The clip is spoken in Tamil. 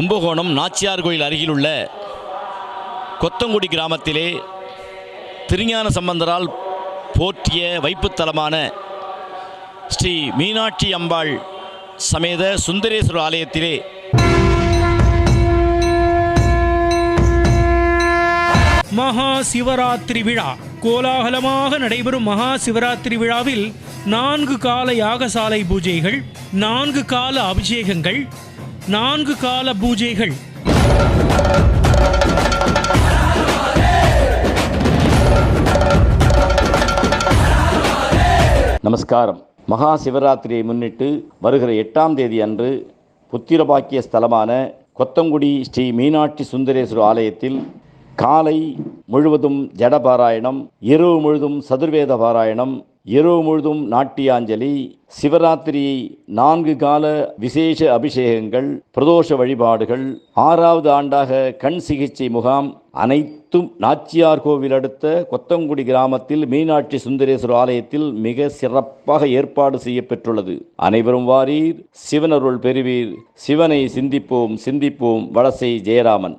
கும்பகோணம் நாச்சியார் கோயில் அருகிலுள்ள கொத்தங்குடி கிராமத்திலே திருஞான சம்பந்தரால் போற்றிய வைப்புத்தலமான ஸ்ரீ மீனாட்சி அம்பாள் சமேத சுந்தரேஸ்வரர் ஆலயத்திலே மகா சிவராத்திரி விழா. கோலாகலமாக நடைபெறும் மகா சிவராத்திரி விழாவில் நான்கு கால யாகசாலை பூஜைகள் நான்கு கால அபிஷேகங்கள் நான்கு கால பூஜைகள். நமஸ்காரம். மகா சிவராத்திரியை முன்னிட்டு வருகிற எட்டாம் தேதி அன்று புத்திரபாக்கிய ஸ்தலமான கொத்தங்குடி ஸ்ரீ மீனாட்சி சுந்தரேஸ்வரர் ஆலயத்தில் காலை முழுவதும் ஜடபாராயணம் இரவு முழுதும் சதுர்வேத பாராயணம் இரவு முழுதும் நாட்டியாஞ்சலி சிவராத்திரி நான்கு கால விசேஷ அபிஷேகங்கள் பிரதோஷ வழிபாடுகள் ஆறாவது ஆண்டாக கண் சிகிச்சை முகாம் அனைத்தும் நாச்சியார் கோவில் அடுத்த கொத்தங்குடி கிராமத்தில் மீனாட்சி சுந்தரேஸ்வரர் ஆலயத்தில் மிக சிறப்பாக ஏற்பாடு செய்யப்பெற்றுள்ளது. அனைவரும் வாரீர் சிவனருள் பெறுவீர். சிவனை சிந்திப்போம் சிந்திப்போம். வலசை ஜெயராமன்.